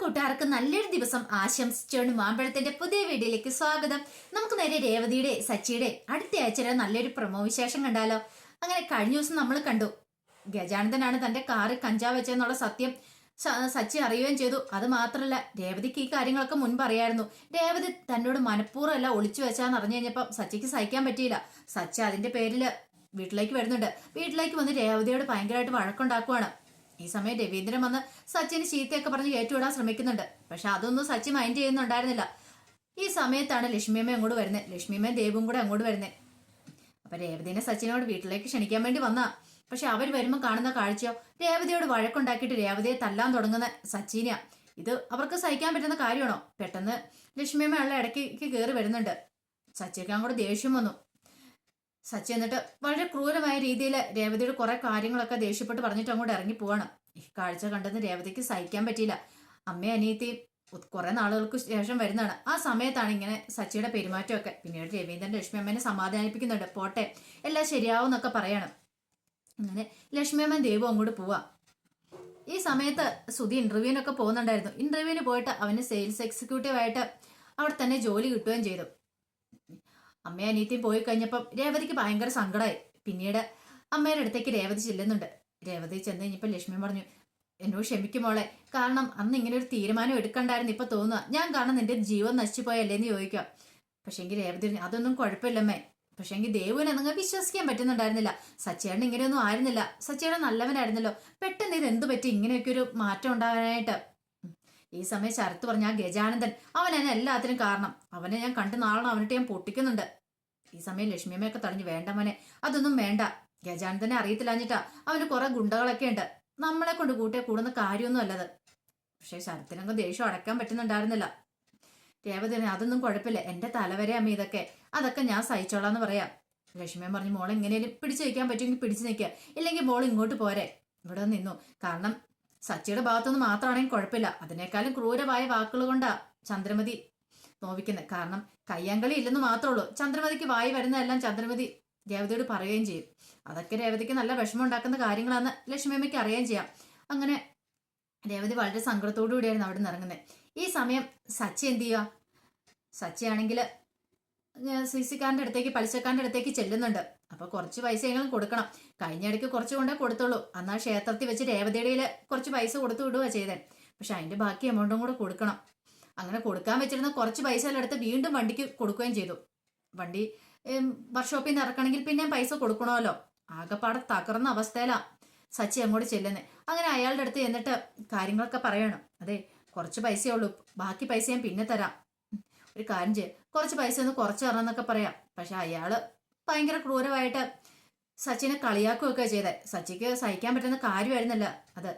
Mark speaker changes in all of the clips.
Speaker 1: കൂട്ടുകാർക്ക് നല്ലൊരു ദിവസം ആശംസിച്ചുകൊണ്ട് മാമ്പഴത്തിന്റെ പുതിയ വീഡിയോയിലേക്ക് സ്വാഗതം. നമുക്ക് നേരെ രേവതിയുടെ സച്ചിയുടെ അടുത്ത ആഴ്ച നല്ലൊരു പ്രമോ വിശേഷം കണ്ടാലോ. അങ്ങനെ കഴിഞ്ഞ ദിവസം നമ്മൾ കണ്ടു. ഗജാനന്ദനാണ് തന്റെ കാറിൽ കഞ്ചാവ് വെച്ചെന്നുള്ള സത്യം സച്ചി അറിയുകയും ചെയ്തു. അത് മാത്രമല്ല രേവതിക്ക് ഈ കാര്യങ്ങളൊക്കെ മുൻപ് അറിയായിരുന്നു. രേവതി തന്നോട് മനഃപൂർവം അല്ല ഒളിച്ചു വെച്ചാന്ന് അറിഞ്ഞു കഴിഞ്ഞപ്പം സച്ചിക്ക് സഹിക്കാൻ പറ്റിയില്ല. സച്ചി അതിന്റെ പേരിൽ വീട്ടിലേക്ക് വരുന്നുണ്ട്. വീട്ടിലേക്ക് വന്ന് രേവതിയോട് ഭയങ്കരമായിട്ട് വഴക്കുണ്ടാക്കുവാണ്. ഈ സമയം രവീന്ദ്രൻ വന്ന് സച്ചിന് ചീത്തയൊക്കെ പറഞ്ഞ് കയറ്റിവിടാൻ ശ്രമിക്കുന്നുണ്ട്. പക്ഷെ അതൊന്നും സച്ചി മൈൻഡ് ചെയ്യുന്നുണ്ടായിരുന്നില്ല. ഈ സമയത്താണ് ലക്ഷ്മിയമ്മ അങ്ങോട്ട് വരുന്നത്. ലക്ഷ്മിയമ്മയും ദേവും കൂടെ അങ്ങോട്ട് വരുന്നത്. അപ്പൊ രേവതിനെ സച്ചിനോട് വീട്ടിലേക്ക് ക്ഷണിക്കാൻ വേണ്ടി വന്നാ. പക്ഷെ അവർ വരുമ്പോൾ കാണുന്ന കാഴ്ചയോ രേവതിയോട് വഴക്കുണ്ടാക്കിയിട്ട് രേവതിയെ തല്ലാൻ തുടങ്ങുന്ന സച്ചിനെയാ. ഇത് അവർക്ക് സഹിക്കാൻ പറ്റുന്ന കാര്യമാണോ? പെട്ടെന്ന് ലക്ഷ്മിയമ്മ ഉള്ള ഇടയ്ക്ക് കയറി വരുന്നുണ്ട്. സച്ചിക്ക് അങ്ങോട്ട് ദേഷ്യം വന്നു. സച്ചി എന്നിട്ട് വളരെ ക്രൂരമായ രീതിയിൽ രേവതിയുടെ കുറെ കാര്യങ്ങളൊക്കെ ദേഷ്യപ്പെട്ട് പറഞ്ഞിട്ട് അങ്ങോട്ട് ഇറങ്ങി പോവാണ്. ഈ കാഴ്ച കണ്ടെന്ന് രേവതിക്ക് സഹിക്കാൻ പറ്റിയില്ല. അമ്മയും അനിയത്തിയും കുറെ നാളുകൾക്ക് ശേഷം വരുന്നതാണ്. ആ സമയത്താണ് ഇങ്ങനെ സച്ചിയുടെ പെരുമാറ്റമൊക്കെ. പിന്നീട് രവീന്ദ്രൻ ലക്ഷ്മി അമ്മേനെ സമാധാനിപ്പിക്കുന്നുണ്ട്. പോട്ടെ എല്ലാം ശരിയാവും എന്നൊക്കെ പറയണം. അങ്ങനെ ലക്ഷ്മി അമ്മ ദൈവം അങ്ങോട്ട് പോവാ. ഈ സമയത്ത് സുധി ഇന്റർവ്യൂവിനൊക്കെ പോകുന്നുണ്ടായിരുന്നു. ഇന്റർവ്യൂവിന് പോയിട്ട് അവന് സെയിൽസ് എക്സിക്യൂട്ടീവായിട്ട് അവിടെ തന്നെ ജോലി കിട്ടുകയും ചെയ്തു. അമ്മയും അനിയത്തിയും പോയി കഴിഞ്ഞപ്പം രേവതിക്ക് ഭയങ്കര സങ്കടമായി പിന്നീട് അമ്മയുടെ അടുത്തേക്ക് രേവതി ചെല്ലുന്നുണ്ട്. രേവതി ചെന്ന് കഴിഞ്ഞപ്പോൾ ലക്ഷ്മി പറഞ്ഞു എന്നോട് ക്ഷമിക്കും മോളെ. കാരണം അന്ന് ഇങ്ങനെ ഒരു തീരുമാനം എടുക്കണ്ടായിരുന്നു ഇപ്പൊ തോന്നുക ഞാൻ കാരണം നിന്റെ ജീവൻ നശിച്ചു പോയല്ലേ എന്ന് ചോദിക്കാം പക്ഷെങ്കിൽ രേവതി അതൊന്നും കുഴപ്പമില്ലമ്മേ. പക്ഷെങ്കിൽ ദേവുവിനെ നിങ്ങൾ വിശ്വസിക്കാൻ പറ്റുന്നുണ്ടായിരുന്നില്ല. സച്ചേട്ടൻ ഇങ്ങനെയൊന്നും ആയിരുന്നില്ല. സച്ചേട്ടൻ നല്ലവനായിരുന്നല്ലോ. പെട്ടെന്ന് ഇത് എന്ത് പറ്റി? ഇങ്ങനെയൊക്കെ ഒരു മാറ്റം ഉണ്ടാകാനായിട്ട്. ഈ സമയം ശരത്ത് പറഞ്ഞ ആ ഗജാനന്ദൻ അവൻ എന്നെ എല്ലാത്തിനും കാരണം. അവനെ ഞാൻ കണ്ടു നാളെ അവനിട്ട് ഞാൻ പൊട്ടിക്കുന്നുണ്ട്. ഈ സമയം ലക്ഷ്മിയമ്മയൊക്കെ തടഞ്ഞു വേണ്ട മോനെ. അതൊന്നും വേണ്ട. ഗജാനന്ദനെ അറിയത്തില്ലാഞ്ഞിട്ടാ അവന് കുറെ ഗുണ്ടകളൊക്കെ ഉണ്ട്. നമ്മളെ കൊണ്ട് കൂട്ടിയ കൂടുന്ന കാര്യമൊന്നും അല്ലത്. പക്ഷെ ശരത്തിനങ്ങ് ദേഷ്യം അടക്കാൻ പറ്റുന്നുണ്ടായിരുന്നില്ല. രേവതിനെ അതൊന്നും കുഴപ്പമില്ല. എന്റെ തലവരെ അമ്മ ഇതൊക്കെ. അതൊക്കെ ഞാൻ സഹിച്ചോളാന്ന് പറയാം. ലക്ഷ്മിയൻ പറഞ്ഞു മോൾ എങ്ങനെയും പിടിച്ചു നിൽക്കാൻ പറ്റുമെങ്കിൽ പിടിച്ചു നിൽക്കുക ഇല്ലെങ്കിൽ മോൾ ഇങ്ങോട്ട് പോരെ. ഇവിടെ നിന്നു. കാരണം സച്ചിയുടെ ഭാഗത്തുനിന്ന് മാത്രമാണെങ്കിൽ കുഴപ്പമില്ല. അതിനേക്കാളും ക്രൂരമായ വാക്കുകൾ കൊണ്ടാ ചന്ദ്രമതി നോവിക്കുന്നത് കാരണം കയ്യാങ്കളി ഇല്ലെന്ന് മാത്രമേ ഉള്ളൂ. ചന്ദ്രമതിക്ക് വായി വരുന്നതെല്ലാം ചന്ദ്രമതി രേവതിയോട് പറയുകയും ചെയ്യും. അതൊക്കെ രേവതിക്ക് നല്ല വിഷമം ഉണ്ടാക്കുന്ന കാര്യങ്ങളാണെന്ന് ലക്ഷ്മിയമ്മയ്ക്ക് അറിയുകയും ചെയ്യാം. അങ്ങനെ രേവതി വളരെ സങ്കടത്തോടു കൂടിയായിരുന്നു അവിടെ നിന്ന് ഇറങ്ങുന്നത്. ഈ സമയം സച്ചി എന്ത് ചെയ്യുക സച്ചി ആണെങ്കിൽ സി സിക്കാരന്റെ അടുത്തേക്ക് പലിശക്കാരന്റെ അടുത്തേക്ക് ചെല്ലുന്നുണ്ട്. അപ്പൊ കുറച്ച് പൈസ എങ്കിലും കൊടുക്കണം. കഴിഞ്ഞ ഇടയ്ക്ക് കുറച്ച് കൊണ്ടേ കൊടുത്തുള്ളൂ. എന്നാൽ ക്ഷേത്രത്തിൽ വെച്ച് രേവതിയുടെ കുറച്ച് പൈസ കൊടുത്തു വിടുക ചെയ്തേ. പക്ഷെ അതിന്റെ ബാക്കി എമൗണ്ടും കൂടെ കൊടുക്കണം. അങ്ങനെ കൊടുക്കാൻ വെച്ചിരുന്ന കുറച്ച് പൈസ എടുത്ത് വീണ്ടും വണ്ടിക്ക് കൊടുക്കുകയും ചെയ്തു. വണ്ടി വർക്ക്ഷോപ്പിൽ നിന്ന് ഇറക്കണമെങ്കിൽ പിന്നെ പൈസ കൊടുക്കണമല്ലോ. ആകെപ്പാടെ തകർന്ന അവസ്ഥയിലാ സച്ചി അങ്ങോട്ട് ചെല്ലുന്നത് അങ്ങനെ അയാളുടെ അടുത്ത് എന്നിട്ട് കാര്യങ്ങളൊക്കെ പറയണം. അതെ കുറച്ച് പൈസയേ ഉള്ളൂ. ബാക്കി പൈസ ഞാൻ പിന്നെ തരാം. ഒരു കാര്യം ചെയ്യ. കുറച്ച് പൈസ ഒന്ന് കുറച്ച് തരണം എന്നൊക്കെ പറയാം. പക്ഷെ അയാൾ ഭയങ്കര ക്രൂരമായിട്ട് സച്ചിനെ കളിയാക്കുകയൊക്കെ ചെയ്തേ. സച്ചിക്ക് സഹിക്കാൻ പറ്റുന്ന കാര്യമായിരുന്നല്ല അത്.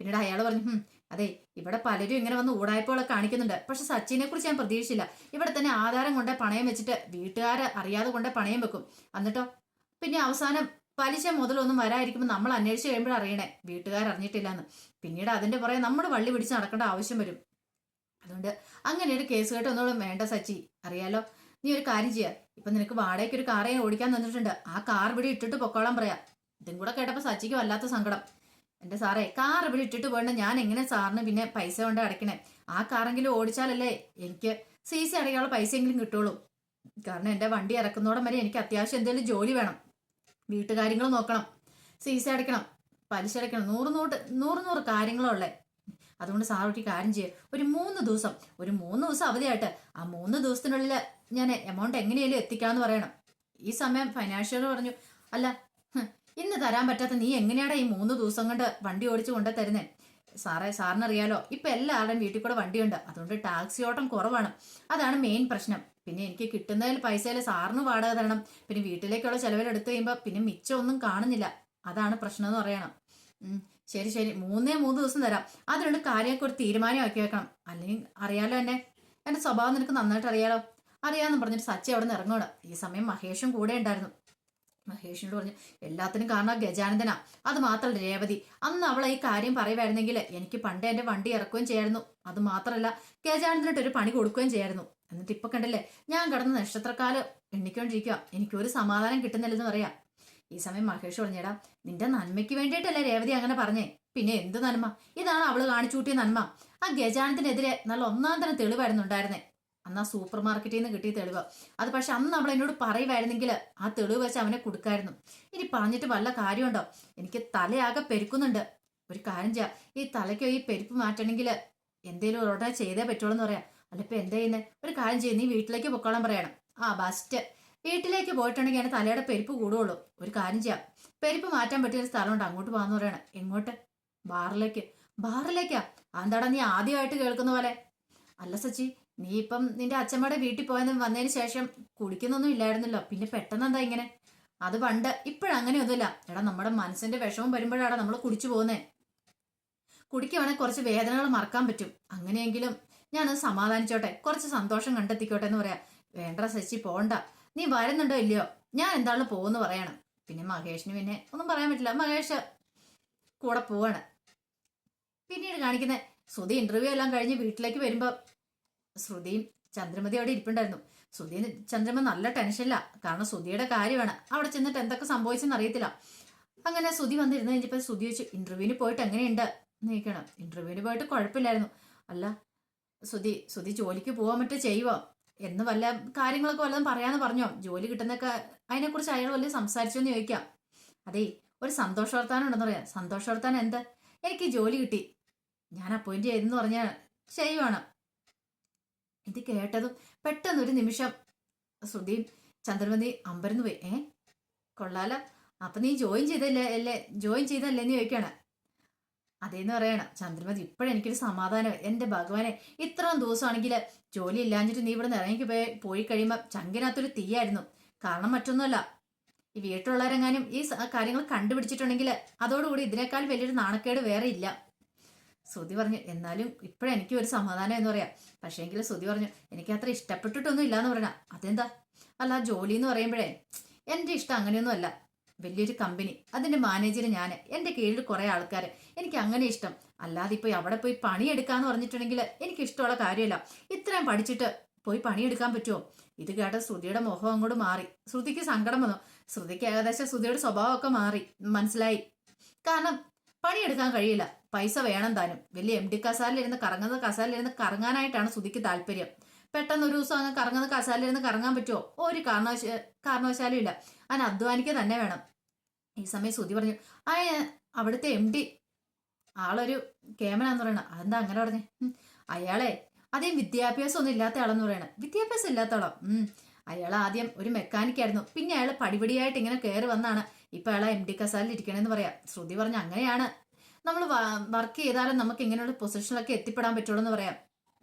Speaker 1: പിന്നീട് അയാൾ പറഞ്ഞു "ഹും, അതെ ഇവിടെ പലരും ഇങ്ങനെ വന്ന് ഊടായ്പകളൊക്കെ കാണിക്കുന്നുണ്ട്. പക്ഷെ സച്ചിനെ കുറിച്ച് ഞാൻ പ്രതീക്ഷിച്ചില്ല. ഇവിടെ തന്നെ ആധാരം കൊണ്ട് പണയം വെച്ചിട്ട് വീട്ടുകാരെ അറിയാതെ കൊണ്ട് പണയം വെക്കും. എന്നിട്ടോ? പിന്നെ അവസാനം പലിശ മുതലൊന്നും വരാതിരിക്കുമ്പോൾ നമ്മൾ അന്വേഷിച്ച് കഴിയുമ്പോൾ അറിയണേ. വീട്ടുകാർ അറിഞ്ഞിട്ടില്ലെന്ന്. പിന്നീട് അതിന്റെ പുറകെ നമ്മൾ വള്ളി പിടിച്ച് നടക്കേണ്ട ആവശ്യം വരും. അതുകൊണ്ട് അങ്ങനെ ഒരു കേസ് കേട്ടൊന്നോളം വേണ്ട സച്ചി. അറിയാലോ? നീ ഒരു കാര്യം ചെയ്യാ. ഇപ്പൊ നിനക്ക് വാടകയ്ക്ക് ഒരു കാറേ ഓടിക്കാൻ തന്നിട്ടുണ്ട്. ആ കാർ ഇവിടെ ഇട്ടിട്ട് പൊക്കോളാൻ പറയാം. ഇതും കൂടെ കേട്ടപ്പോ സച്ചിക്ക് വല്ലാത്ത സങ്കടം. എന്റെ സാറേ കാർ ഇവിടെ ഇട്ടിട്ട് പോകണ്ട ഞാൻ എങ്ങനെ സാറിന് പിന്നെ പൈസ കൊണ്ട് അടയ്ക്കണേ? ആ കാറെങ്കിലും ഓടിച്ചാലല്ലേ എനിക്ക് സി സി അടയ്ക്കാനുള്ള പൈസയെങ്കിലും കിട്ടുള്ളൂ. കാരണം എന്റെ വണ്ടി ഇറക്കുന്നോടം വരെ എനിക്ക് അത്യാവശ്യം എന്തെങ്കിലും ജോലി വേണം. വീട്ടുകാര്യങ്ങൾ നോക്കണം. സി സി അടയ്ക്കണം. പലിശ അടയ്ക്കണം. നൂറ് നൂറ് നൂറ് നൂറ് കാര്യങ്ങളുള്ളേ അതുകൊണ്ട് സാർ ഒരു കാര്യം ചെയ്യുക ഒരു മൂന്ന് ദിവസം ഒരു മൂന്ന് ദിവസം അവധിയായിട്ട് ആ മൂന്ന് ദിവസത്തിനുള്ളിൽ ഞാൻ എമൗണ്ട് എങ്ങനെയാലും എത്തിക്കാമെന്ന് പറയണം. ഈ സമയം ഫൈനാൻഷ്യൽ പറഞ്ഞു. അല്ല ഇന്ന് തരാൻ പറ്റാത്ത നീ എങ്ങനെയാടാ ഈ മൂന്ന് ദിവസം കൊണ്ട് വണ്ടി ഓടിച്ചു കൊണ്ടു തരുന്നേ? സാറേ സാറിനറിയാലോ ഇപ്പൊ എല്ലാവരുടെയും വീട്ടിൽ കൂടെ വണ്ടിയുണ്ട്. അതുകൊണ്ട് ടാക്സി ഓട്ടം കുറവാണ്. അതാണ് മെയിൻ പ്രശ്നം. പിന്നെ എനിക്ക് കിട്ടുന്നതിൽ പൈസയിൽ സാറിന് വാടക തരണം. പിന്നെ വീട്ടിലേക്കുള്ള ചെലവിൽ എടുത്തു കഴിയുമ്പോൾ പിന്നെ മിച്ചമൊന്നും കാണുന്നില്ല. അതാണ് പ്രശ്നം എന്ന് പറയണം. ശരി ശരി. മൂന്നേ മൂന്ന് ദിവസം തരാം. അതിനുണ്ട് കാര്യമൊക്കെ ഒരു തീരുമാനമാക്കി വെക്കണം. അല്ലെങ്കിൽ അറിയാലോ എന്നെ? എന്റെ സ്വഭാവം നിനക്ക് നന്നായിട്ട് അറിയാലോ? അറിയാന്ന് പറഞ്ഞിട്ട് സച്ചി അവിടെ നിന്ന് ഇറങ്ങണം ഈ സമയം മഹേഷും കൂടെ ഉണ്ടായിരുന്നു. മഹേഷിനോട് പറഞ്ഞു എല്ലാത്തിനും കാരണം ഗജാനന്ദനാ. അത് മാത്രമല്ല രേവതി അന്ന് അവൾ ഈ കാര്യം പറയുമായിരുന്നെങ്കിൽ എനിക്ക് പണ്ട് എന്റെ വണ്ടി ഇറക്കുകയും ചെയ്യായിരുന്നു. അത് മാത്രമല്ല ഗജാനന്ദനായിട്ട് ഒരു പണി കൊടുക്കുകയും ചെയ്യായിരുന്നു. എന്നിട്ട് ഇപ്പൊ കണ്ടില്ലേ ഞാൻ കിടന്ന് നക്ഷത്രക്കാൽ എണ്ണിക്കൊണ്ടിരിക്കുക എനിക്കൊരു സമാധാനം കിട്ടുന്നില്ലെന്ന് പറയാം. ഈ സമയം മഹേഷ് പറഞ്ഞേടാ നിന്റെ നന്മയ്ക്ക് വേണ്ടിയിട്ടല്ലേ രേവതി അങ്ങനെ പറഞ്ഞേ? പിന്നെ എന്ത് നന്മ? ഇതാണ് അവൾ കാണിച്ചു കൂട്ടിയ നന്മ. ആ ഗജാനത്തിനെതിരെ നല്ല ഒന്നാം തരം തെളിവായിരുന്നു ഉണ്ടായിരുന്നേ. അന്ന് ആ സൂപ്പർ മാർക്കറ്റിൽ നിന്ന് കിട്ടിയ തെളിവ്. അത് പക്ഷെ അന്ന് നമ്മൾ എന്നോട് പറയുമായിരുന്നെങ്കിൽ ആ തെളിവ് വെച്ച് അവനെ കൊടുക്കായിരുന്നു. ഇനി പറഞ്ഞിട്ട് വല്ല കാര്യമുണ്ടോ? എനിക്ക് തലയാകെ പെരുക്കുന്നുണ്ട്. ഒരു കാര്യം ചെയ്യാം. ഈ തലയ്ക്കോ ഈ പെരുപ്പ് മാറ്റണമെങ്കിൽ എന്തേലും ഉടനെ ചെയ്തേ പറ്റുള്ളൂ എന്ന് പറയാം. അല്ല ഇപ്പം എന്താ ചെയ്യുന്നത് ഒരു കാര്യം ചെയ്യും നീ വീട്ടിലേക്ക് പൊക്കോളാൻ പറയണം. ആ ബസ്റ്റ് വീട്ടിലേക്ക് പോയിട്ടുണ്ടെങ്കിൽ തലയുടെ പെരുപ്പ് കൂടുകയുള്ളൂ ഒരു കാര്യം ചെയ്യാം. പെരുപ്പ് മാറ്റാൻ പറ്റിയ ഒരു സ്ഥലമുണ്ട് അങ്ങോട്ട് പോകാന്ന് പറയണം. എങ്ങോട്ട്? ബാറിലേക്ക്. ബാറിലേക്കാ? എന്താടാ നീ ആദ്യമായിട്ട് കേൾക്കുന്ന പോലെ? അല്ല സച്ചി നീ ഇപ്പം നിന്റെ അച്ഛമ്മയുടെ വീട്ടിൽ പോയെന്ന് വന്നതിന് ശേഷം കുടിക്കുന്നൊന്നും ഇല്ലായിരുന്നല്ലോ. പിന്നെ പെട്ടെന്ന് എന്താ ഇങ്ങനെ? അത് പണ്ട് ഇപ്പോഴങ്ങനെയൊന്നുമില്ല എടാ നമ്മുടെ മനസ്സിന്റെ വിഷമം വരുമ്പോഴാണ് നമ്മൾ കുടിച്ചു പോകുന്നേ. കുടിക്കുവാണെങ്കിൽ കുറച്ച് വേദനകൾ മറക്കാൻ പറ്റും. അങ്ങനെയെങ്കിലും ഞാൻ സമാധാനിച്ചോട്ടെ. കുറച്ച് സന്തോഷം കണ്ടെത്തിക്കോട്ടെ എന്ന് പറയാം. വേണ്ട ശശി പോണ്ട. നീ വരുന്നുണ്ടോ ഇല്ലയോ? ഞാൻ എന്താണ് പോകുന്ന പറയണം. പിന്നെ മഹേഷിന് പിന്നെ ഒന്നും പറയാൻ പറ്റില്ല. മഹേഷ് കൂടെ പോവാണ്. പിന്നീട് കാണിക്കുന്നത് സുധി ഇന്റർവ്യൂ എല്ലാം കഴിഞ്ഞ് വീട്ടിലേക്ക് വരുമ്പോൾ ശ്രുതിയും ചന്ദ്രമതി അവിടെ ഇരിപ്പുണ്ടായിരുന്നു. ശ്രുതി ചന്ദ്രമ നല്ല ടെൻഷനില്ല കാരണം ശ്രുതിയുടെ കാര്യമാണ്. അവിടെ ചെന്നിട്ട് എന്തൊക്കെ സംഭവിച്ചെന്ന് അറിയത്തില്ല. അങ്ങനെ ശ്രുതി വന്നിരുന്നു കഴിഞ്ഞപ്പോൾ ശ്രുതി വെച്ച് ഇന്റർവ്യൂവിന് പോയിട്ട് എങ്ങനെയുണ്ട്? നീക്കണം ഇന്റർവ്യൂവിന് പോയിട്ട് കുഴപ്പമില്ലായിരുന്നു. അല്ല ശ്രുതി ശ്രുതി ജോലിക്ക് പോകാൻ മറ്റേ ചെയ്യുവോ? എന്ന് വല്ല കാര്യങ്ങളൊക്കെ വല്ലതും പറയാന്ന് പറഞ്ഞോ. ജോലി കിട്ടുന്നൊക്കെ അതിനെക്കുറിച്ച് അയാൾ വല്ല സംസാരിച്ചോ എന്ന് ചോദിക്കാം. അതേ ഒരു സന്തോഷ വർത്താനം ഉണ്ടെന്ന് പറയാം. സന്തോഷ വർത്താനം എന്താ? എനിക്ക് ജോലി കിട്ടി. ഞാൻ അപ്പോയിന്റ് ചെയ്തെന്ന് പറഞ്ഞാൽ ചെയ്യുവാണ്. ഇത് കേട്ടതും പെട്ടെന്ന് ഒരു നിമിഷം ശ്രുതിയും ചന്ദ്രമതി അമ്പരന്ന് പോയി. ഏ കൊള്ളാല. അപ്പൊ നീ ജോയിൻ ചെയ്തല്ലേ അല്ലേ? ജോയിൻ ചെയ്തല്ലേ എന്ന് ചോദിക്കാണ്. അതേന്ന് പറയണം ചന്ദ്രമതി ഇപ്പോഴെനിക്കൊരു സമാധാനം. എന്റെ ഭഗവാനെ ഇത്രയും ദിവസമാണെങ്കിൽ ജോലി ഇല്ലാഞ്ഞിട്ട് നീ ഇവിടെ ഇറങ്ങി പോയി പോയി കഴിയുമ്പോൾ ചങ്കിനകത്തൊരു തീയായിരുന്നു. കാരണം മറ്റൊന്നുമല്ല. ഈ വീട്ടിലുള്ളവരെങ്ങാനും ഈ കാര്യങ്ങൾ കണ്ടുപിടിച്ചിട്ടുണ്ടെങ്കിൽ അതോടുകൂടി ഇതിനേക്കാൾ വലിയൊരു നാണക്കേട് വേറെ ഇല്ല. ശ്രുതി പറഞ്ഞു എന്നാലും ഇപ്പോഴെനിക്ക് ഒരു സമാധാനം എന്ന് പറയാം. പക്ഷേ എങ്കിലും ശ്രുതി പറഞ്ഞു എനിക്ക് അത്ര ഇഷ്ടപ്പെട്ടിട്ടൊന്നും ഇല്ല എന്ന് പറഞ്ഞ അതെന്താ? അല്ല ജോലി എന്ന് പറയുമ്പോഴേ എന്റെ ഇഷ്ടം അങ്ങനെയൊന്നും അല്ല. വലിയൊരു കമ്പനി അതിന്റെ മാനേജർ ഞാൻ എന്റെ കീഴിൽ കുറേ ആൾക്കാർ എനിക്ക് അങ്ങനെ ഇഷ്ടം. അല്ലാതെ ഇപ്പോൾ അവിടെ പോയി പണിയെടുക്കാന്ന് പറഞ്ഞിട്ടുണ്ടെങ്കിൽ എനിക്ക് ഇഷ്ടമുള്ള കാര്യമല്ല ഇത്രയും പഠിച്ചിട്ട് പോയി പണിയെടുക്കാൻ പറ്റുമോ ഇത് കേട്ട ശ്രുതിയുടെ മുഖം അങ്ങോട്ട് മാറി. ശ്രുതിക്ക് സങ്കടം വന്നു. ശ്രുതിക്ക് ഏകദേശം ശ്രുതിയുടെ സ്വഭാവമൊക്കെ മാറി. മനസ്സിലായി. കാരണം പണിയെടുക്കാൻ കഴിയില്ല. പൈസ വേണം താനും. വലിയ എം ഡി കസാലിലിരുന്ന് കറങ്ങുന്ന കസാലിലിരുന്ന് കറങ്ങാനായിട്ടാണ് സുധിക്ക് താല്പര്യം. പെട്ടെന്ന് ഒരു ദിവസം അങ്ങ് കറങ്ങുന്ന കസാലിലിരുന്ന് കറങ്ങാൻ പറ്റുമോ ഒരു കാരണവശ കാരണവശാലും ഇല്ല. അതിന് അധ്വാനിക്കുക തന്നെ വേണം. ഈ സമയം സുധി പറഞ്ഞു ആ അവിടുത്തെ എം ഡി ആളൊരു കേമനാന്ന് പറയണ. അതെന്താ അങ്ങനെ പറഞ്ഞേ? അയാളെ അതേ വിദ്യാഭ്യാസം ഒന്നും ഇല്ലാത്ത ആളെന്ന് പറയണ. വിദ്യാഭ്യാസം ഇല്ലാത്ത ആളോ? ഉം. അയാൾ ആദ്യം ഒരു മെക്കാനിക്കായിരുന്നു പിന്നെ അയാൾ പടിപടിയായിട്ട് ഇങ്ങനെ കയറി വന്നാണ്. ഇപ്പൊ അയാൾ എം ഡി കസാലിൽ ഇരിക്കണമെന്ന് പറയാം. ശ്രുതി പറഞ്ഞു അങ്ങനെയാണ്. നമ്മൾ വർക്ക് ചെയ്താലും നമുക്ക് ഇങ്ങനെയുള്ള പൊസിഷനിലൊക്കെ എത്തിപ്പെടാൻ പറ്റുള്ളൂ എന്ന് പറയാം.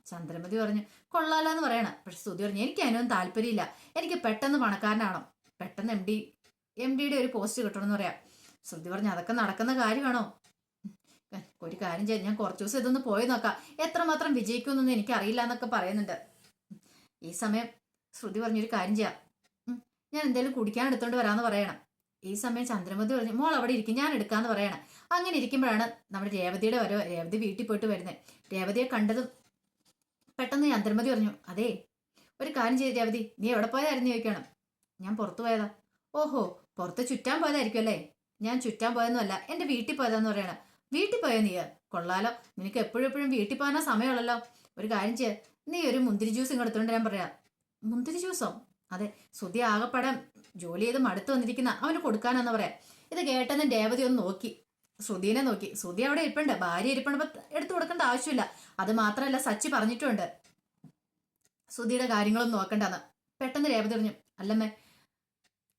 Speaker 1: ചന്ദ്രമതി പറഞ്ഞു കൊള്ളാലോ എന്ന് പറയണം. പക്ഷെ സ്തുതി പറഞ്ഞു എനിക്ക് അതിനൊന്നും താല്പര്യമില്ല. എനിക്ക് പെട്ടെന്ന് പണക്കാരനാണോ പെട്ടെന്ന് എം ഡി എം ഡിയുടെ ഒരു പോസ്റ്റ് കിട്ടണമെന്ന് പറയാം. ശ്രുതി പറഞ്ഞു അതൊക്കെ നടക്കുന്ന കാര്യമാണോ? ഒരു കാര്യം ചെയ്യാം ഞാൻ കുറച്ച് ദിവസം ഇതൊന്ന് പോയി നോക്കാം. എത്രമാത്രം വിജയിക്കുമെന്നൊന്നും എനിക്ക് അറിയില്ല എന്നൊക്കെ പറയുന്നുണ്ട്. ഈ സമയം ശ്രുതി പറഞ്ഞൊരു കാര്യം ചെയ്യാം. ഞാൻ എന്തെങ്കിലും കുടിക്കാൻ എടുത്തോണ്ട് വരാമെന്ന് പറയണം. ഈ സമയം ചന്ദ്രമതി പറഞ്ഞു മോൾ അവിടെ ഇരിക്കും ഞാൻ എടുക്കാന്ന് പറയണം. അങ്ങനെ ഇരിക്കുമ്പോഴാണ് നമ്മുടെ രേവതിയുടെ വരവ് രേവതി വീട്ടിൽ പോയിട്ട് വരുന്നത് രേവതിയെ കണ്ടതും പെട്ടെന്ന് ചന്ദ്രമതി പറഞ്ഞു അതേ ഒരു കാര്യം ചെയ്ത് രേവതി നീ എവിടെ പോയതായിരുന്നു ചോദിക്കണം. ഞാൻ പുറത്തു പോയതാ. ഓഹോ പുറത്ത് ചുറ്റാൻ പോയതായിരിക്കും അല്ലേ? ഞാൻ ചുറ്റാൻ പോയതൊന്നുമല്ല എന്റെ വീട്ടിൽ പോയതാന്ന് പറയണം. വീട്ടിൽ പോയ നീ? കൊള്ളാലോ നിനക്ക് എപ്പോഴും എപ്പോഴും വീട്ടിൽ പോകാനാ സമയമുള്ളല്ലോ. ഒരു കാര്യം ചെയ്യ നീ ഒരു മുന്തിരി ജ്യൂസ് ഇങ്ങോട്ട് ഞാൻ പറയാം. മുന്തിരി ജ്യൂസോ? അതെ സുതി ആകപ്പാടം ജോലി ചെയ്ത് മടുത്തു വന്നിരിക്കുന്ന അവന് കൊടുക്കാനാന്ന് പറയാം. ഇത് കേട്ടെന്ന് രേവതി ഒന്ന് നോക്കി. ശ്രുതിനെ നോക്കി. ശ്രുതി അവിടെ ഇരിപ്പുണ്ട്. ഭാര്യ ഇരിപ്പുണ്ട്. എടുത്തു കൊടുക്കേണ്ട ആവശ്യമില്ല. അത് മാത്രമല്ല സച്ചി പറഞ്ഞിട്ടുണ്ട്. ശ്രുതിയുടെ കാര്യങ്ങളൊന്നും നോക്കണ്ടെന്ന്. പെട്ടെന്ന് രേവതി പറഞ്ഞു അല്ലമ്മേ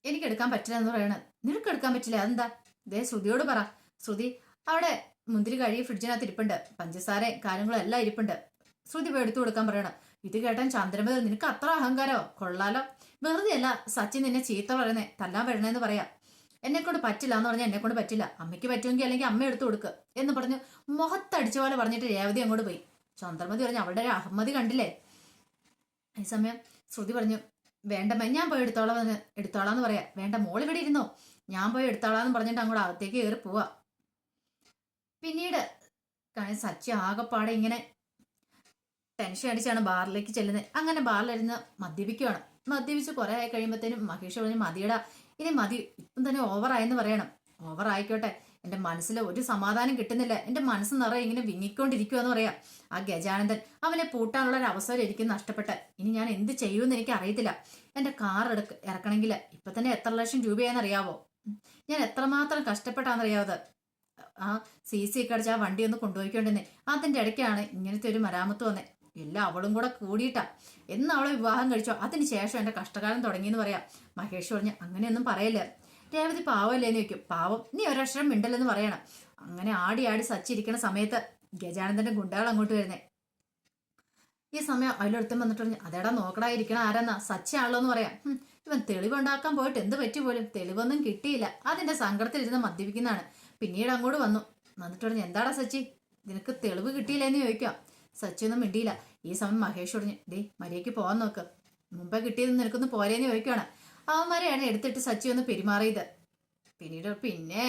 Speaker 1: എനിക്ക് എടുക്കാൻ പറ്റില്ല എന്ന് പറയണ. നിനക്ക് എടുക്കാൻ പറ്റില്ല? അതെന്താ? ദേ ശ്രുതിയോട് പറ. ശ്രുതി അവിടെ മുന്തിരി കഴുകി ഫ്രിഡ്ജിനകത്ത് ഇരിപ്പുണ്ട്. പഞ്ചസാര കാര്യങ്ങളും എല്ലാം ഇരിപ്പുണ്ട്. ശ്രുതി എടുത്തു കൊടുക്കാൻ പറയണം. ഇത് കേട്ടാൻ ചന്ദ്രമതി നിനക്ക് അത്ര അഹങ്കാരോ കൊള്ളാലോ. വെറുതെ അല്ല സച്ചിൻ നിന്നെ ചീത്ത പറയുന്നേ. തല്ലാൻ വരണേന്ന് പറയാം. എന്നെ കൊണ്ട് പറ്റില്ല എന്ന് പറഞ്ഞാൽ എന്നെ കൊണ്ട് പറ്റില്ല. അമ്മയ്ക്ക് പറ്റുമെങ്കിൽ അല്ലെങ്കിൽ അമ്മ എടുത്തു കൊടുക്കുക എന്ന് പറഞ്ഞു മുഖത്തടിച്ച പോലെ പറഞ്ഞിട്ട് രേവതി അങ്ങോട്ട് പോയി. ചന്ദ്രമതി പറഞ്ഞു അവളുടെ ഒരു അഹമ്മതി കണ്ടില്ലേ? ഈ സമയം ശ്രുതി പറഞ്ഞു വേണ്ടമ്മ ഞാൻ പോയി എടുത്തോളാം എന്ന് എടുത്തോളാന്ന് പറയാ. വേണ്ട മോൾ ഇവിടെ ഇരുന്നോ? ഞാൻ പോയി എടുത്തോളാന്ന് പറഞ്ഞിട്ട് അങ്ങോട്ട് അകത്തേക്ക് കയറി പോവാ. പിന്നീട് സച്ചി ആകെപ്പാടെ ഇങ്ങനെ ടെൻഷൻ അടിച്ചാണ് ബാറിലേക്ക് ചെല്ലുന്നത്. അങ്ങനെ ബാറിലിരുന്ന് മദ്യപിക്കുകയാണ്. മദ്യപിച്ച് കുറെ ആയി കഴിയുമ്പോഴത്തേനും മഹേഷ് പറഞ്ഞു മതിയടാ ഇനി മതി. ഇപ്പം തന്നെ ഓവറായെന്ന് പറയണം. ഓവർ ആയിക്കോട്ടെ. എന്റെ മനസ്സിൽ ഒരു സമാധാനം കിട്ടുന്നില്ല. എന്റെ മനസ്സ് നിറയെ ഇങ്ങനെ വിങ്ങിക്കൊണ്ടിരിക്കുവെന്ന് പറയാം. ആ ഗജാനന്ദൻ അവനെ പൂട്ടാനുള്ള ഒരു അവസരം എനിക്ക് നഷ്ടപ്പെട്ട്. ഇനി ഞാൻ എന്ത് ചെയ്യുമെന്ന് എനിക്ക് അറിയത്തില്ല. എന്റെ കാർ എടുക്ക ഇറക്കണമെങ്കിൽ ഇപ്പൊ തന്നെ എത്ര ലക്ഷം രൂപയാണെന്നറിയാവോ ഞാൻ എത്രമാത്രം കഷ്ടപ്പെട്ടാണെന്നറിയാവത് ആ സി സി ഒക്കെ അടിച്ച് ആ വണ്ടി ഒന്ന് കൊണ്ടുപോയിക്കൊണ്ടിരുന്നേ. അതിന്റെ ഇടയ്ക്കാണ് ഇങ്ങനത്തെ ഒരു മരാമത്ത് വന്നേ. എല്ലാം അവളും കൂടെ കൂടിയിട്ടാ. എന്ന് അവളെ വിവാഹം കഴിച്ചോ? അതിന് ശേഷം എന്റെ കഷ്ടകാലം തുടങ്ങിയെന്ന് പറയാം. മഹേഷ് പറഞ്ഞു അങ്ങനെയൊന്നും പറയല്ലേ? രേവതി പാവമല്ലേന്ന് ചോദിക്കും. പാവം നീ ഒരക്ഷരം മിണ്ടല്ലെന്ന് പറയണം. അങ്ങനെ ആടി ആടി സച്ചിരിക്കുന്ന സമയത്ത് ഗജാനന്ദന്റെ ഗുണ്ടകൾ അങ്ങോട്ട് വരുന്നേ. ഈ സമയം അതിലൊരുത്തം വന്നിട്ട് പറഞ്ഞു അതേടാ നോക്കടാ ഇരിക്കണ ആരാന്നാ? സച്ചയാണല്ലോ എന്ന് പറയാം. "ഹും, ഇവൻ തെളിവുണ്ടാക്കാൻ പോയിട്ട് എന്ത് പറ്റി പോലും? തെളിവൊന്നും കിട്ടിയില്ല. അതിന്റെ സങ്കടത്തിലിരുന്ന് മദ്യപിക്കുന്നതാണ്. പിന്നീട് അങ്ങോട്ട് വന്നു. വന്നിട്ട് പറഞ്ഞു എന്താടാ സച്ചി? നിനക്ക് തെളിവ് കിട്ടിയില്ലെന്ന് ചോദിക്കാം. സച്ചി ഒന്നും മിണ്ടിയില്ല. ഈ സമയം മഹേഷ് പറഞ്ഞു ഡേ മര്യാദയ്ക്ക് പോകാൻ നോക്ക്. മുമ്പേ കിട്ടിയത് നിനക്കൊന്ന് പോരേന്ന് ചോദിക്കുവാണ്. അവന്മാരെയാണ് എടുത്തിട്ട് സച്ചി ഒന്ന് പെരുമാറിയത്. പിന്നീട് പിന്നെ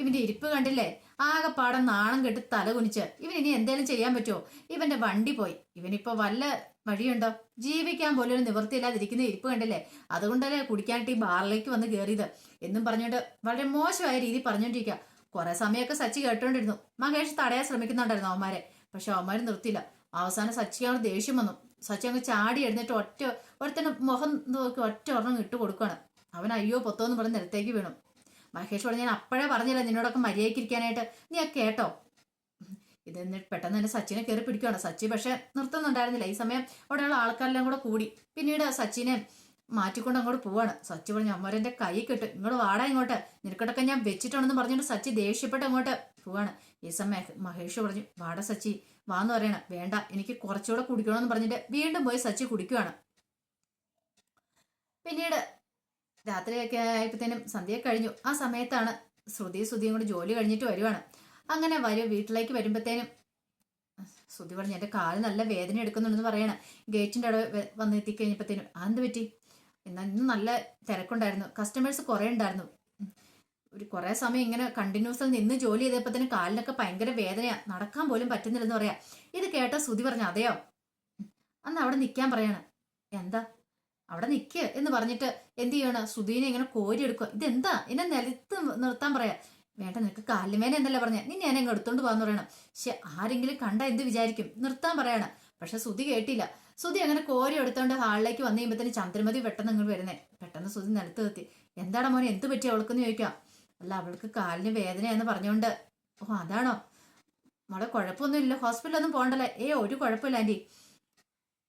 Speaker 1: ഇവന്റെ ഇരിപ്പ് കണ്ടില്ലേ? ആകെ പാടം നാണം കെട്ട് തല കുനിച്ച്. ഇവൻ ഇനി എന്തേലും ചെയ്യാൻ പറ്റുമോ ഇവന്റെ വണ്ടി പോയി. ഇവനിപ്പോ വല്ല വഴിയുണ്ടോ? ജീവിക്കാൻ പോലും ഒരു നിവൃത്തിയില്ലാതിരിക്കുന്ന ഇരിപ്പ് കണ്ടില്ലേ? അതുകൊണ്ടല്ലേ കുടിക്കാനായിട്ട് ഈ ബാറിലേക്ക് വന്ന് കയറിയത് എന്നും പറഞ്ഞുകൊണ്ട് വളരെ മോശമായ രീതി പറഞ്ഞോണ്ടിരിക്കുക കുറെ സമയമൊക്കെ സച്ചി കേട്ടോണ്ടിരുന്നു. മഹേഷ് തടയാൻ ശ്രമിക്കുന്നുണ്ടായിരുന്നു അവന്മാരെ. പക്ഷെ അവന്മാര് നിർത്തിയില്ല. അവസാനം സച്ചിയാണ് ദേഷ്യം വന്നു. സച്ചി അങ്ങ് ചാടി എഴുന്നേറ്റ് ഒറ്റ ഒരുത്തന്നെ മുഖം നോക്കി ഒറ്റ ഒരെണ്ണം ഇട്ട് കൊടുക്കുകയാണ് അവൻ അയ്യോ പൊത്തോന്ന് പറഞ്ഞ് നിലത്തേക്ക് വീണു. മഹേഷ് പറഞ്ഞു ഞാൻ അപ്പോഴേ പറഞ്ഞില്ല നിന്നോടൊക്കെ മര്യാദയ്ക്കിരിക്കാനായിട്ട്? നീ ആ കേട്ടോ. ഇത് എന്നിട്ട് പെട്ടെന്ന് തന്നെ സച്ചിനെ കയറി പിടിക്കുകയാണ് സച്ചി പക്ഷെ നിർത്തുന്നുണ്ടായിരുന്നില്ല. ഈ സമയം അവിടെയുള്ള ആൾക്കാരെല്ലാം കൂടെ കൂടി. പിന്നീട് സച്ചിനെ മാറ്റിക്കൊണ്ട് അങ്ങോട്ട് പോവാണ്. സച്ചി പറഞ്ഞു അമ്മരെന്റെ കൈ കിട്ടും ഇങ്ങോട്ട് വാടാ ഇങ്ങോട്ട്. നിനക്കടൊക്കെ ഞാൻ വെച്ചിട്ടാണെന്ന് പറഞ്ഞിട്ട് സച്ചി ദേഷ്യപ്പെട്ട് അങ്ങോട്ട് പോവാണ്. ഈ സമയം മഹേഷ് പറഞ്ഞു വാടാ സച്ചി വാന്ന് പറയണം വേണ്ട എനിക്ക് കുറച്ചുകൂടെ കുടിക്കണമെന്ന് പറഞ്ഞിട്ട് വീണ്ടും പോയി സച്ചി കുടിക്കുവാണ്. പിന്നീട് രാത്രിയൊക്കെ ആയപ്പോഴത്തേനും സന്ധ്യ കഴിഞ്ഞു. ആ സമയത്താണ് ശ്രുതി ശ്രുതിയും കൂടി ജോലി കഴിഞ്ഞിട്ട് വരുവാണ്. അങ്ങനെ വരും വീട്ടിലേക്ക് വരുമ്പോഴത്തേനും ശ്രുതി പറഞ്ഞു എന്റെ കാൽ നല്ല വേദന എടുക്കുന്നുണ്ടെന്ന് പറയണ ഗേറ്റിന്റെ അവിടെ വന്ന് എത്തിക്കഴിഞ്ഞപ്പോഴത്തേനും അതെന്ത് പറ്റി? എന്നാൽ ഇന്ന് നല്ല തിരക്കുണ്ടായിരുന്നു. കസ്റ്റമേഴ്സ് കുറേ ഉണ്ടായിരുന്നു. ഒരു കുറേ സമയം ഇങ്ങനെ കണ്ടിന്യൂസ് നിന്ന് ജോലി ചെയ്തപ്പോൾ തന്നെ കാലിനൊക്കെ ഭയങ്കര വേദനയാണ് നടക്കാൻ പോലും പറ്റുന്നില്ലെന്ന് പറയാം. ഇത് കേട്ട ശ്രുതി പറഞ്ഞു അതെയോ? അന്ന് അവിടെ നിൽക്കാൻ പറയാണ് എന്താ? അവിടെ നിൽക്കുക എന്ന് പറഞ്ഞിട്ട് എന്ത് ചെയ്യണം? ശ്രുതിനെ ഇങ്ങനെ കോരിയെടുക്കുക. ഇതെന്താ? എന്നെ നിലത്ത് നിർത്താൻ പറയാ. വേണ്ട നിനക്ക് കാലുമേന എന്നല്ല പറഞ്ഞ. നിന്നെ ഞാൻ എടുത്തോണ്ട് പോകാന്ന് പറയണം. പക്ഷെ ആരെങ്കിലും കണ്ട എന്ത് വിചാരിക്കും? നിർത്താൻ പറയണം. പക്ഷെ ശ്രുതി കേട്ടില്ല. ശ്രുതി അങ്ങനെ കോരി എടുത്തോണ്ട് ഹാളിലേക്ക് വന്നു കഴിയുമ്പോഴത്തേന് ചന്ദ്രമതി പെട്ടെന്ന് നിങ്ങൾ വരുന്നേ. പെട്ടെന്ന് സുധി നിലത്ത് നിർത്തി എന്താണ് മോനെ എന്ത് പറ്റി അവൾക്കെന്ന് ചോദിക്കാം. അല്ല അവൾക്ക് കാലിന് വേദനയെന്ന് പറഞ്ഞുകൊണ്ട് ഓ അതാണോ? മോളെ കുഴപ്പമൊന്നുമില്ല. ഹോസ്പിറ്റലൊന്നും പോകണ്ടല്ലേ? ഏ ഒരു കുഴപ്പമില്ല ആന്റി.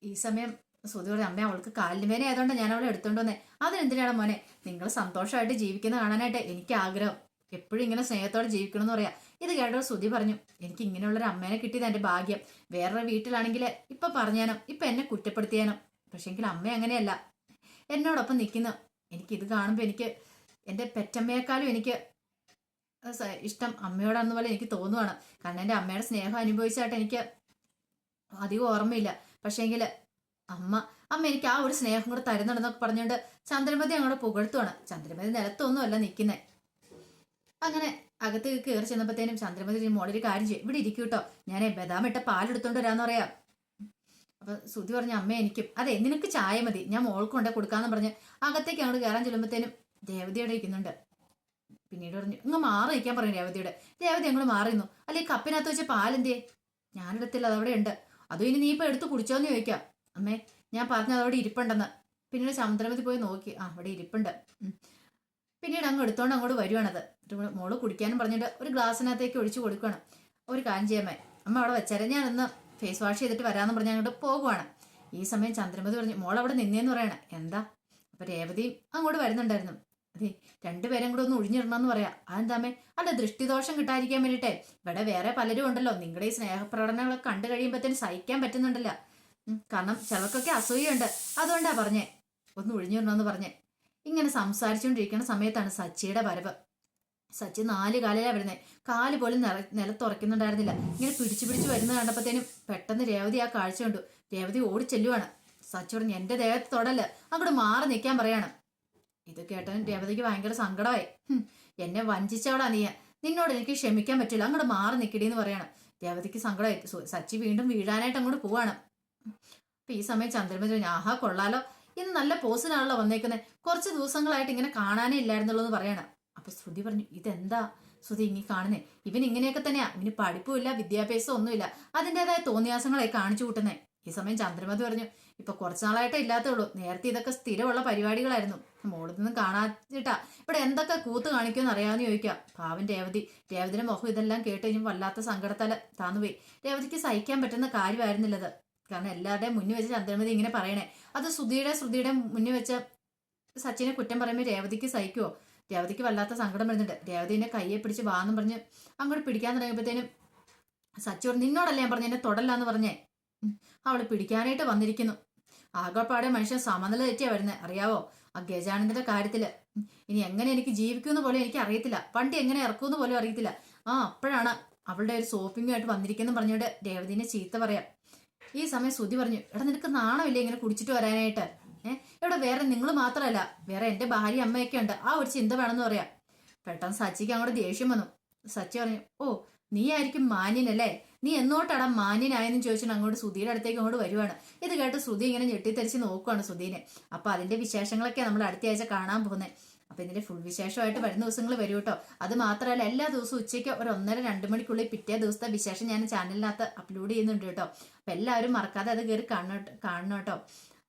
Speaker 1: ഈ സമയം സുധി പറഞ്ഞു അമ്മ അവൾക്ക് കാലിന് വേദന ആയതുകൊണ്ട് ഞാൻ അവളെ എടുത്തോണ്ട് വന്നേ. അതിനെന്തിനാണ് മോനെ? നിങ്ങൾ സന്തോഷമായിട്ട് ജീവിക്കുന്ന കാണാനായിട്ട് എനിക്ക് ആഗ്രഹം എപ്പോഴും ഇങ്ങനെ സ്നേഹത്തോടെ ജീവിക്കണം എന്ന് പറയാം. ഇത് കേട്ടോ ശ്രുതി പറഞ്ഞു എനിക്ക് ഇങ്ങനെയുള്ളൊരു അമ്മേനെ കിട്ടിയത് എന്റെ ഭാഗ്യം. വേറൊരു വീട്ടിലാണെങ്കിൽ ഇപ്പൊ പറഞ്ഞാനോ ഇപ്പൊ എന്നെ കുറ്റപ്പെടുത്തിയാനോ. പക്ഷെങ്കിൽ അമ്മ അങ്ങനെയല്ല. എന്നോടൊപ്പം നിൽക്കുന്നു. എനിക്ക് ഇത് കാണുമ്പോൾ എനിക്ക് എന്റെ പെറ്റമ്മയെക്കാളും എനിക്ക് ഇഷ്ടം അമ്മയോടാണെന്ന് പോലെ എനിക്ക് തോന്നുവാണ്. കാരണം എന്റെ അമ്മയുടെ സ്നേഹം അനുഭവിച്ചായിട്ട് എനിക്ക് അധികം ഓർമ്മയില്ല. പക്ഷേങ്കിൽ അമ്മ അമ്മ എനിക്ക് ആ ഒരു സ്നേഹം കൂടെ തരുന്നുണ്ടെന്നൊക്കെ പറഞ്ഞുകൊണ്ട് ചന്ദ്രമതി അങ്ങോട്ട് പുകഴ്ത്തുവാണ്. ചന്ദ്രമതി നിലത്തൊന്നുമല്ല നിൽക്കുന്നേ. അങ്ങനെ അകത്ത് കയറി ചെന്നപ്പോഴത്തേനും ചന്ദ്രമതി മോളൊരു കാര്യം ചെയ്യും. ഇവിടെ ഇരിക്കും കേട്ടോ ഞാൻ ബദാമിട്ട പാലെടുത്തോണ്ട് വരാന്ന് പറയാം. അപ്പൊ സുധി പറഞ്ഞ അമ്മ എനിക്കും. അതെ നിനക്ക് ചായ മതി. ഞാൻ മോൾക്ക് കൊണ്ടേ കൊടുക്കാന്ന് പറഞ്ഞ് അകത്തേക്ക് അങ്ങോട്ട് കയറാൻ ചെല്ലുമ്പോഴത്തേനും ദേവതയോടെ ഇരിക്കുന്നുണ്ട്. പിന്നീട് പറഞ്ഞു ഇങ്ങ് മാറി ഇരിക്കാൻ പറഞ്ഞു രേവതിയുടെ. രേവതി അങ്ങോട്ട് മാറിയിരുന്നു. അല്ലെ കപ്പിനകത്ത് വെച്ച പാലെന്തേ? ഞാനെടുത്തില്ല അതവിടെ ഉണ്ട്. അതും ഇനി നീ ഇപ്പൊ എടുത്ത് കുടിച്ചോന്ന് ചോദിക്കാം. അമ്മേ ഞാൻ പറഞ്ഞു അതവിടെ ഇരിപ്പുണ്ടെന്ന്. പിന്നീട് ചന്ദ്രമതി പോയി നോക്കി ആ അവിടെ ഇരിപ്പുണ്ട്. പിന്നീട് അങ്ങ് എടുത്തോണ്ട് അങ്ങോട്ട് വരുവാണത്. എന്നിട്ട് മോൾ കുടിക്കാനും പറഞ്ഞിട്ട് ഒരു ഗ്ലാസ്സിനകത്തേക്ക് ഒഴിച്ചു കൊടുക്കുകയാണ്. ഒരു കാര്യം ചെയ്യാമേ അമ്മ അവിടെ വെച്ചാലേ ഞാൻ ഒന്ന് ഫേസ് വാഷ് ചെയ്തിട്ട് വരാമെന്ന് പറഞ്ഞ് അങ്ങോട്ട് പോകുവാണ്. ഈ സമയം ചന്ദ്രമതി പറഞ്ഞു മോൾ അവിടെ നിന്നേന്ന് പറയണ. എന്താ? അപ്പൊ രേവതിയും അങ്ങോട്ട് വരുന്നുണ്ടായിരുന്നു. അതെ രണ്ടുപേരും കൂടെ ഒന്ന് ഒഴിഞ്ഞിടണമെന്ന് പറയാം. അതെന്താമേ അല്ല ദൃഷ്ടിദോഷം കിട്ടാതിരിക്കാൻ വേണ്ടിട്ടെ ഇവിടെ വേറെ പലരും ഉണ്ടല്ലോ. നിങ്ങളുടെ ഈ സ്നേഹപ്രകടനങ്ങളൊക്കെ കണ്ടു കഴിയുമ്പോഴത്തേന് സഹിക്കാൻ പറ്റുന്നുണ്ടല്ല. കാരണം ചിലർക്കൊക്കെ അസൂയുണ്ട്. അതുകൊണ്ടാണ് പറഞ്ഞേ ഒന്ന് ഒഴിഞ്ഞിടണമെന്ന് പറഞ്ഞേ. ഇങ്ങനെ സംസാരിച്ചുകൊണ്ടിരിക്കുന്ന സമയത്താണ് സച്ചിയുടെ വരവ്. സച്ചി നാല് കാലിലാണ് വരുന്നത് കാൽ പോലും നില നിലത്തുറയ്ക്കുന്നുണ്ടായിരുന്നില്ല. ഇങ്ങനെ പിടിച്ചു പിടിച്ചു വരുന്നത് കണ്ടപ്പോഴത്തേനും പെട്ടെന്ന് രേവതി ആ കാഴ്ച കണ്ടു. രേവതി ഓടി ചെല്ലുവാണ്. സച്ചി പറഞ്ഞു എന്റെ ദേഹത്ത് തൊടല്ല? അങ്ങോട്ട് മാറി നിൽക്കാൻ പറയാണ്. ഇത് കേട്ടൻ രേവതിക്ക് ഭയങ്കര സങ്കടമായി. എന്നെ വഞ്ചിച്ചവളാ നീ. നിന്നോട് എനിക്ക് ക്ഷമിക്കാൻ പറ്റില്ല. അങ്ങോട്ട് മാറി നിൽക്കടി എന്ന് പറയാണ്. രേവതിക്ക് സങ്കടമായി. സച്ചി വീണ്ടും വീഴാനായിട്ട് അങ്ങോട്ട് പോവാണ്. അപ്പൊ ഈ സമയം ചന്ദ്രമതി പറഞ്ഞു ആഹാ കൊള്ളാലോ. ഇന്ന് നല്ല പോസിനാണല്ലോ വന്നേക്കുന്നത് കുറച്ച് ദിവസങ്ങളായിട്ട് ഇങ്ങനെ കാണാനേ ഇല്ലായിരുന്നുള്ളൂ എന്ന് പറയണം. അപ്പൊ ശ്രുതി പറഞ്ഞു ഇതെന്താ ശ്രുതി ഇങ്ങനെ കാണുന്നേ? ഇവൻ ഇങ്ങനെയൊക്കെ തന്നെയാ. ഇവന് പഠിപ്പുമില്ല വിദ്യാഭ്യാസം ഒന്നുമില്ല. അതിന്റെതായ തോന്നിയാസങ്ങളെ കാണിച്ചു കൂട്ടുന്നേ. ഈ സമയം ചന്ദ്രമതി പറഞ്ഞു ഇപ്പൊ കുറച്ചു നാളായിട്ടേ ഇല്ലാത്തേ ഉള്ളൂ നേരത്തെ ഇതൊക്കെ സ്ഥിരമുള്ള പരിപാടികളായിരുന്നു. മോളിൽ കാണാച്ചിട്ടാ ഇവിടെ എന്തൊക്കെ കൂത്ത് കാണിക്കുമെന്ന് അറിയാമെന്ന് ചോദിക്കാം. പാവൻ രേവതി. രേവതിയുടെ മുഖം ഇതെല്ലാം കേട്ട് കഴിഞ്ഞ് വല്ലാത്ത സങ്കടത്താൽ താന്നുപോയി. രേവതിക്ക് സഹിക്കാൻ പറ്റുന്ന കാര്യമായിരുന്നില്ലത്. കാരണം എല്ലാവരുടെയും മുന്നിൽ വെച്ച് ചന്ദ്രമതി ഇങ്ങനെ പറയണേ. അത് ശ്രുതിയുടെ ശ്രുതിയുടെ മുന്നിൽ വെച്ച് സച്ചിനെ കുറ്റം പറയുമ്പോൾ രേവതിക്ക് സഹിക്കുമോ രേവതിക്ക് വല്ലാത്ത സങ്കടം വരുന്നുണ്ട്. രേവതിനെ കയ്യെ പിടിച്ച് വാന്നും പറഞ്ഞ് അങ്ങോട്ട് പിടിക്കാൻ തുടങ്ങിയപ്പോഴത്തേനും സച്ചു നിന്നോടല്ലേ ഞാൻ പറഞ്ഞു? എന്നെ തൊടല്ലാന്ന് പറഞ്ഞേ. അവൾ പിടിക്കാനായിട്ട് വന്നിരിക്കുന്നു. ആകപ്പാടെ മനുഷ്യൻ സമനില തെറ്റിയാ വരുന്നത് അറിയാവോ? ആ ഗജാനന്ദന്റെ കാര്യത്തിൽ. ഇനി എങ്ങനെ എനിക്ക് ജീവിക്കുമെന്ന് പോലും എനിക്ക് അറിയത്തില്ല. പണ്ട് എങ്ങനെ ഇറക്കുമെന്ന് പോലും അറിയത്തില്ല. ആ അപ്പോഴാണ് അവളുടെ ഒരു സോപ്പിങ്ങായിട്ട് വന്നിരിക്കുന്നു പറഞ്ഞുകൊണ്ട് രേവതിനെ ചീത്ത പറയാം. ഈ സമയം ശ്രുതി പറഞ്ഞു എടാ നിനക്ക് നാണമില്ലേ ഇങ്ങനെ കുടിച്ചിട്ട് വരാനായിട്ട്? ഏഹ് ഇവിടെ വേറെ നിങ്ങൾ മാത്രമല്ല വേറെ എന്റെ ഭാര്യ അമ്മയൊക്കെ ഉണ്ട്. ആ ഒരു ചിന്ത വേണമെന്ന് പറയാം. പെട്ടെന്ന് സച്ചിക്ക് അങ്ങോട്ട് ദേഷ്യം വന്നു. സച്ചി പറഞ്ഞു ഓ നീ ആയിരിക്കും മാന്യനല്ലേ നീ എന്നോട്ടാടാ മാന്യനായെന്ന് ചോദിച്ചിട്ട് അങ്ങോട്ട് ശ്രുതിയുടെ അടുത്തേക്ക് അങ്ങോട്ട് വരുവാണ്. ഇത് കേട്ട് ശ്രുതി ഇങ്ങനെ ഞെട്ടിത്തെറിച്ച് നോക്കുവാണ് സുധീനെ. അപ്പൊ അതിന്റെ വിശേഷങ്ങളൊക്കെ നമ്മൾ അടുത്ത ആഴ്ച കാണാൻ പോകുന്നത് അപ്പൊ ഇതിന്റെ ഫുൾ വിശേഷമായിട്ട് വരുന്ന ദിവസങ്ങൾ വരും കേട്ടോ. അത് മാത്രമല്ല എല്ലാ ദിവസവും ഉച്ചയ്ക്ക് ഒരു ഒന്നര രണ്ട് മണിക്കുള്ളിൽ പിറ്റേ ദിവസത്തെ വിശേഷം ഞാൻ ചാനലിനകത്ത് അപ്ലോഡ് ചെയ്യുന്നുണ്ട് കേട്ടോ. അപ്പൊ എല്ലാവരും മറക്കാതെ അത് കയറി കാണണം കാണണം കേട്ടോ.